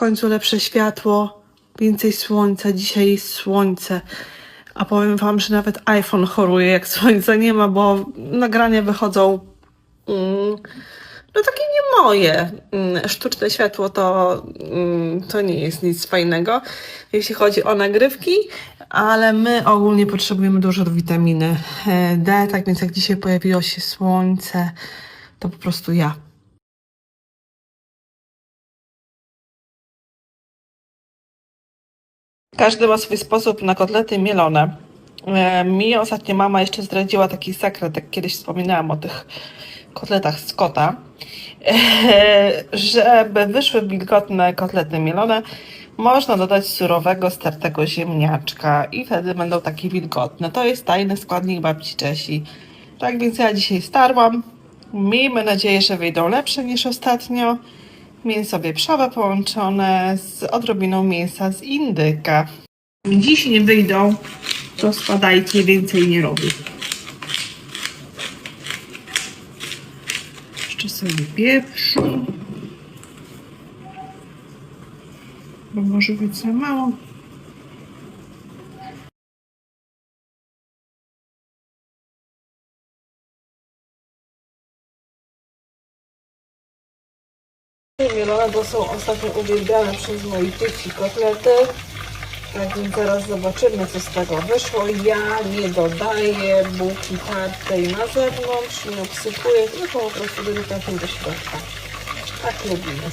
końcu lepsze światło, więcej słońca. Dzisiaj jest słońce. A powiem wam, że nawet iPhone choruje, jak słońca nie ma, bo nagrania wychodzą mm, no takie nie moje. Mm, Sztuczne światło to, mm, to nie jest nic fajnego, jeśli chodzi o nagrywki, ale my ogólnie potrzebujemy dużo witaminy e, D, tak więc jak dzisiaj pojawiło się słońce, to po prostu ja. Każdy ma swój sposób na kotlety mielone. E, Mi ostatnio mama jeszcze zdradziła taki sekret, jak kiedyś wspominałam o tych kotletach z kota, e, żeby wyszły wilgotne kotlety mielone, można dodać surowego, startego ziemniaczka i wtedy będą takie wilgotne. To jest tajny składnik babci Czesi. Tak więc ja dzisiaj starłam. Miejmy nadzieję, że wyjdą lepsze niż ostatnio. Mięso wieprzowe połączone z odrobiną mięsa z indyka. Dziś nie wyjdą, to spadajcie, więcej nie robię. Jeszcze sobie pieprzu. Bo może być za mało. Mielone to są ostatnio uwielbiane przez moich dzieci kotlety. Tak więc zaraz zobaczymy, co z tego wyszło. Ja nie dodaję bułki tartej na zewnątrz, nie obsypuję, tylko po prostu delikatnie do środka. Tak lubimy.